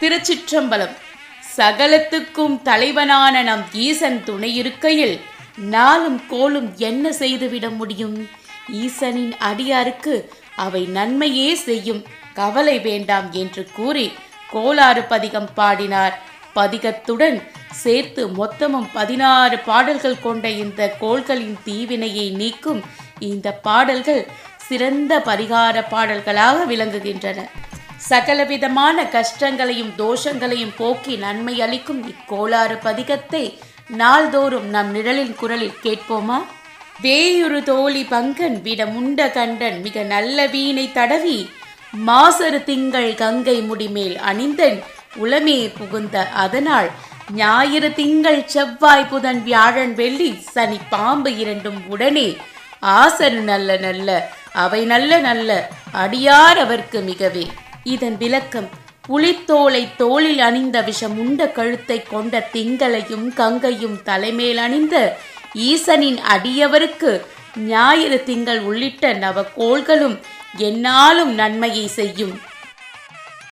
திருச்சிற்றம்பலம். சகலத்துக்கும் தலைவனான நம் ஈசன் துணை இருக்கையில் நாளும் கோலும் என்ன செய்துவிட முடியும்? ஈசனின் அடியாருக்கு அவை நன்மையே செய்யும். கவலை வேண்டாம் என்று கூறி கோளாறு பதிகம் பாடினார். பதிகத்துடன் சேர்த்து மொத்தமும் பதினாறு பாடல்கள் கொண்ட இந்த கோள்களின் தீவினையை நீக்கும் இந்த பாடல்கள் சிறந்த பரிகார பாடல்களாக விளங்குகின்றன. சகலவிதமான கஷ்டங்களையும் தோஷங்களையும் போக்கி நன்மை அளிக்கும் இக்கோளாறு பதிகத்தை நாள்தோறும் நம் நிழலின் குரலில் கேட்போமா? வேயுறு தோழி பங்கன் விட முண்ட கண்டன் மிக நல்ல வீணை தடவி மாசரு திங்கள் கங்கை முடிமேல் அணிந்தன் உளமே புகுந்த அதனால் ஞாயிறு திங்கள் செவ்வாய் புதன் வியாழன் வெள்ளி சனி பாம்பு இரண்டும் உடனே ஆசரு நல்ல நல்ல அவை நல்ல நல்ல அடியார் அவர்க்கு மிகவே. இதன் விளக்கம் புலித்தோலை தோளில் அணிந்த விஷம் உண்ட கழுத்தை கொண்ட திங்களையும் கங்கையும் தலைமேல் அணிந்த ஈசனின் அடியவருக்கு ஞாயிறு திங்கள் உள்ளிட்ட நவகோள்களும் என்னாலும் நன்மையை செய்யும்.